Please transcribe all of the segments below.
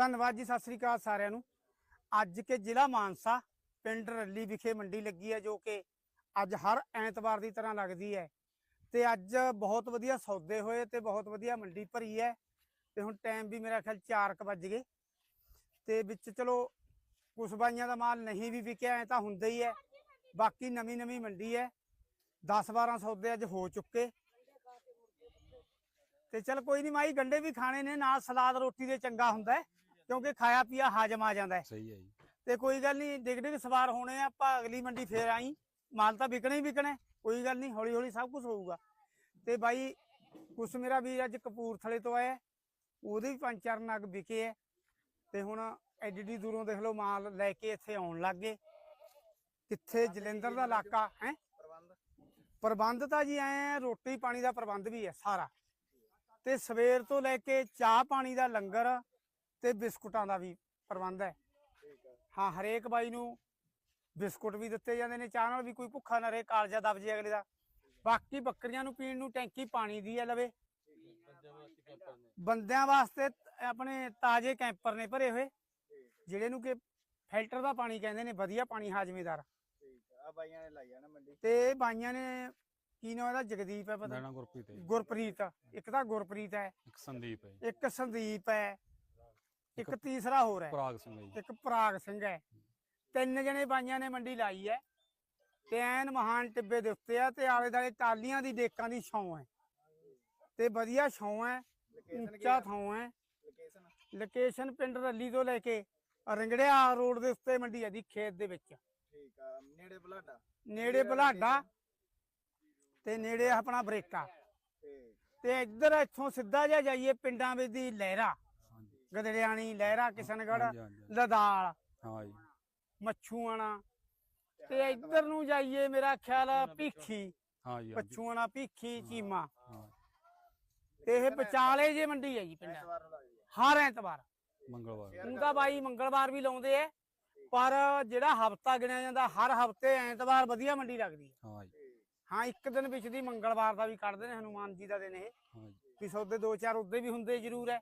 ਧੰਨਵਾਦ ਜੀ, ਸਤਿ ਸ੍ਰੀ ਅਕਾਲ ਸਾਰਿਆਂ ਨੂੰ। ਅੱਜ ਕੇ ਜ਼ਿਲ੍ਹਾ ਮਾਨਸਾ ਪਿੰਡ ਰੱਲੀ ਵਿਖੇ ਮੰਡੀ ਲੱਗੀ ਹੈ, ਜੋ ਕਿ ਅੱਜ ਹਰ ਐਤਵਾਰ ਦੀ ਤਰ੍ਹਾਂ ਲੱਗਦੀ ਹੈ। ਤੇ ਅੱਜ ਬਹੁਤ ਵਧੀਆ ਸੌਦੇ ਹੋਏ ਤੇ ਬਹੁਤ ਵਧੀਆ ਮੰਡੀ ਭਰੀ ਹੈ। ਤੇ ਹੁਣ ਟਾਈਮ ਵੀ ਮੇਰਾ ਖਿਆਲ 4:00 ਵੱਜ ਗਏ। ਤੇ ਵਿੱਚ ਚਲੋ, ਕੁਛ ਬਾਈਆਂ ਦਾ ਮਾਲ ਨਹੀਂ ਵੀ ਵਿਕਿਆ ਐ ਤਾਂ ਹੁੰਦਾ ਹੀ ਹੈ। ਬਾਕੀ ਨਵੀਂ ਨਵੀਂ ਮੰਡੀ ਹੈ। 10 12 ਸੌਦੇ ਅੱਜ ਹੋ ਚੁੱਕੇ। ਤੇ ਚਲ ਕੋਈ ਨਹੀਂ, ਮਾਈ ਗੰਡੇ ਵੀ ਖਾਣੇ ਨੇ, ਨਾਲ ਸਲਾਦ ਰੋਟੀ ਦੇ ਚੰਗਾ ਹੁੰਦਾ ਕਿਉਂਕਿ ਖਾਇਆ ਪੀਆ ਹਾਜਮ ਆ ਜਾਂਦਾ ਹੈ। ਸਹੀ ਹੈ ਜੀ। ਤੇ ਕੋਈ ਗੱਲ ਨਹੀਂ ਡਿਗ ਡਿਗ ਸਵਾਰ ਹੋਣੇ ਆ ਆਪਾਂ ਅਗਲੀ ਮੰਡੀ ਫੇਰ ਆਈ। ਮਾਲ ਤਾਂ ਵਿਕਣਾ ਹੀ ਵਿਕਣਾ ਕੋਈ ਗੱਲ ਨਹੀਂ ਹੌਲੀ ਹੌਲੀ ਸਭ ਕੁਝ ਹੋਊਗਾ। ਤੇ ਬਾਈ ਕੁਛ ਮੇਰਾ ਵੀਰ ਅੱਜ ਕਪੂਰਥਲੇ ਤੋਂ ਆਇਆ ਉਹਦੇ ਵੀ ਪੰਜ ਚਾਰ ਨਗ ਵਿਕੇ ਐ ਤੇ ਹੁਣ ਐਡੀ ਦੂਰੋਂ ਦੇਖ ਲਓ ਮਾਲ ਲੈ ਕੇ ਇੱਥੇ ਆਉਣ ਲੱਗ ਗਏ। ਕਿੱਥੇ ਜਲੰਧਰ ਦਾ ਇਲਾਕਾ ਹੈ? ਪ੍ਰਬੰਧ। ਪ੍ਰਬੰਧ ਤਾਂ ਜੀ ਐ ਰੋਟੀ ਪਾਣੀ ਦਾ ਪ੍ਰਬੰਧ ਵੀ ਹੈ ਸਾਰਾ। ਤੇ ਸਵੇਰ ਤੋਂ ਲੈ ਕੇ ਚਾਹ ਪਾਣੀ ਦਾ ਲੰਗਰ ਤੇ ਬਿਸਕੁਟਾਂ ਦਾ ਵੀ ਪ੍ਰਬੰਧ ਹੈ। ਹਾਂ। ਹਰੇਕ ਬਾਈ ਨੂੰ ਬਿਸਕੁਟ ਵੀ ਦਿੱਤੇ ਜਾਂਦੇ ਨੇ ਚਾਹ ਨਾਲ ਵੀ ਕੋਈ ਭੁੱਖਾ ਨਾ ਰਹੇ ਕਾਲਜਾ ਦਬ ਜੇ ਅਗਲੇ ਦਾ। ਬਾਕੀ ਬੱਕਰੀਆਂ ਨੂੰ ਪੀਣ ਨੂੰ ਟੈਂਕੀ ਪਾਣੀ ਦੀ ਹੈ ਲਵੇ। ਬੰਦਿਆਂ ਵਾਸਤੇ ਆਪਣੇ ਤਾਜ਼ੇ ਕੈਂਪਰ ਨੇ ਭਰੇ ਹੋਏ ਜਿਹੜੇ ਨੂੰ ਕਿ ਫਿਲਟਰ ਦਾ ਪਾਣੀ ਕਹਿੰਦੇ ਨੇ ਵਧੀਆ ਪਾਣੀ ਹਾਜ਼ਮੇਦਾਰ। ਠੀਕ ਆ ਆਹ ਬਾਈਆਂ ਨੇ ਲਾਈ ਆ ਨਾ ਮੰਡੀ। ਤੇ ਬਾਈਆਂ ਨੇ ਕੀ ਨਾਮ ਇਹਦਾ ਜਗਦੀਪ ਹੈ ਪਤਾ ਗੁਰਪ੍ਰੀਤ। ਗੁਰਪ੍ਰੀਤ। ਇੱਕ ਤਾਂ ਗੁਰਪ੍ਰੀਤ ਹੈ ਇੱਕ ਸੰਦੀਪ ਹੈ। ਇੱਕ ਸੰਦੀਪ ਹੈ। ਇੱਕ ਤੀਸਰਾ ਹੋਰ ਹੈ। ਪਰਾਗ ਸਿੰਘ ਹੈ ਜੀ। ਇੱਕ ਪ੍ਰਾਗ ਸਿੰਘ ਹੈ। ਤਿੰਨ ਜਣੇ ਬਾਈਆਂ ਨੇ ਮੰਡੀ ਲਾਈ ਹੈ। ਤੇ ਐਨ ਮਹਾਨ ਟਿੱਬੇ ਦੇ ਉੱਤੇ ਆ ਤੇ ਆਲੇ ਦਾਲੇ ਟਾਲੀਆਂ ਦੀ ਡੇਕਾਂ ਦੀ ਛਾਂ ਹੈ। ਤੇ ਵਧੀਆ ਛਾਂ ਹੈ ਉੱਚਾ ਥਾਂ ਹੈ। ਲੋਕੇਸ਼ਨ? ਪਿੰਡ ਰੱਲੀ ਤੋਂ ਲੈ ਕੇ ਰੰਗੜਿਆ ਰੋਡ ਦੇ ਉੱਤੇ ਮੰਡੀ ਹੈ ਦੀ ਖੇਤ ਦੇ ਵਿੱਚ। ਠੀਕ ਆ ਨੇੜੇ ਬਲਾਡਾ? ਨੇੜੇ ਬਲਾਡਾ ਤੇ ਨੇੜੇ ਆਪਣਾ ਬਰੇਕਾ। ਤੇ ਇੱਧਰ ਇੱਥੋਂ ਸਿੱਧਾ ਜਿਹਾ ਜਾਈਏ ਪਿੰਡਾਂ ਵਿੱਚ ਦੀ ਲਹਿਰਾ। ਗਦੜਿਆਣੀ ਲਹਿਰਾ ਕਿਸ਼ਨਗੜ੍ਹ ਹਾਂਜੀ। ਲਦਾਲ ਹਾਂ ਜੀ। ਮੱਛੂਆਣਾ। ਤੇ ਇੱਧਰ ਨੂੰ ਜਾਈਏ ਮੇਰਾ ਖਿਆਲ ਆ ਭੀਖੀ। ਹਾਂ ਜੀ ਹਾਂਜੀ। ਪੱਛੂਆਣਾ ਭੀਖੀ ਚੀਮਾ। ਹਾਂ। ਤੇ ਇਹ ਵਿਚਾਲੇ ਜੇ ਮੰਡੀ ਹੈ ਜੀ ਪਿੰਡਾਂ ਹਰ ਐਤਵਾਰ। ਮੰਗਲਵਾਰ ਹੁਣ ਤਾਂ ਬਾਈ ਮੰਗਲਵਾਰ ਵੀ ਲਾਉਂਦੇ ਐ ਪਰ ਜਿਹੜਾ ਹਫਤਾ ਗਿਣਿਆ ਜਾਂਦਾ ਹਰ ਹਫ਼ਤੇ ਐਤਵਾਰ ਵਧੀਆ ਮੰਡੀ ਲੱਗਦੀ ਹੈ ਹਾਂ ਜੀ। ਹਾਂ ਇੱਕ ਦਿਨ ਵਿੱਚ ਦੀ ਮੰਗਲਵਾਰ ਦਾ ਵੀ ਕੱਢਦੇ ਨੇ ਹਨੂਮਾਨ ਜੀ ਦਾ ਦਿਨ ਇਹ। ਹਾਂ ਜੀ। ਵੀ ਸੌਦੇ ਦੋ ਚਾਰ ਉਦੇ ਵੀ ਹੁੰਦੇ ਜ਼ਰੂਰ ਹੈ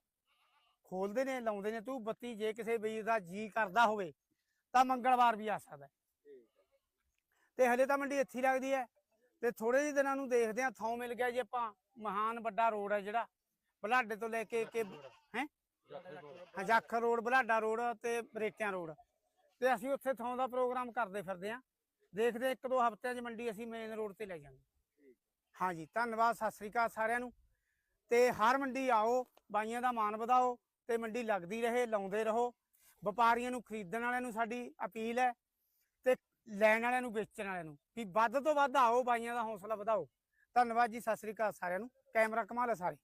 ਖੋਲਦੇ ਨੇ, ਲਾਉਂਦੇ ਨੇ, ਤੂੰ ਬੱਤੀ ਜੇ ਕਿਸੇ ਵੀਰ ਦਾ ਜੀ ਕਰਦਾ ਹੋਵੇ, ਤਾਂ ਮੰਗਲਵਾਰ ਵੀ ਆ ਸਕਦਾ ਤੇ ਹਲੇ ਤਾਂ ਮੰਡੀ ਇੱਥੇ ਲੱਗਦੀ ਹੈ। ਤੇ ਥੋੜੇ ਜਿਹੇ ਦਿਨਾਂ ਨੂੰ ਦੇਖਦੇ ਆ ਥਾਂ ਮਿਲ ਗਿਆ ਜੇ ਆਪਾਂ, ਮਹਾਨ ਵੱਡਾ ਰੋਡ ਹੈ ਜਿਹੜਾ, ਬਲਾਡੇ ਤੋਂ ਲੈ ਕੇ ਕਿ, ਹੈ? ਹਜਾਖਰ ਰੋਡ, ਬਲਾਡਾ ਰੋਡ ਤੇ ਬਰੇਕਿਆਂ ਰੋਡ। ਤੇ ਅਸੀਂ ਉੱਥੇ ਥਾਂ ਦਾ ਪ੍ਰੋਗਰਾਮ ਕਰਦੇ ਫਿਰਦੇ ਆ ਦੇਖਦੇ ਇੱਕ ਦੋ ਹਫ਼ਤਿਆਂ 'ਚ ਮੰਡੀ ਅਸੀਂ ਮੇਨ ਰੋਡ ਤੇ ਲੈ ਜਾਵਾਂਗੇ ਹਾਂਜੀ ਧੰਨਵਾਦ, ਸਤਿ ਸ੍ਰੀ ਅਕਾਲ ਸਾਰਿਆਂ ਨੂੰ। ਤੇ ਹਰ ਮੰਡੀ ਆਓ, ਬਾਈਆਂ ਦਾ ਮਾਨ ਵਧਾਓ। ਤੇ ਮੰਡੀ ਲੱਗਦੀ ਰਹੇ, ਲਾਉਂਦੇ ਰਹੋ। ਵਪਾਰੀਆਂ ਨੂੰ ਖਰੀਦਣ ਵਾਲਿਆਂ ਨੂੰ ਸਾਡੀ ਅਪੀਲ ਹੈ ਤੇ ਲੈਣ ਵਾਲਿਆਂ ਨੂੰ, ਵੇਚਣ ਵਾਲਿਆਂ ਨੂੰ ਵੀ ਵੱਧ ਤੋਂ ਵੱਧ ਆਓ ਬਾਈਆਂ ਦਾ ਹੌਸਲਾ ਵਧਾਓ। ਧੰਨਵਾਦ ਜੀ, ਸਤਿ ਸ੍ਰੀ ਅਕਾਲ ਸਾਰਿਆਂ ਨੂੰ। ਕੈਮਰਾ ਕਮਾਲ ਹੈ ਸਾਰੇ।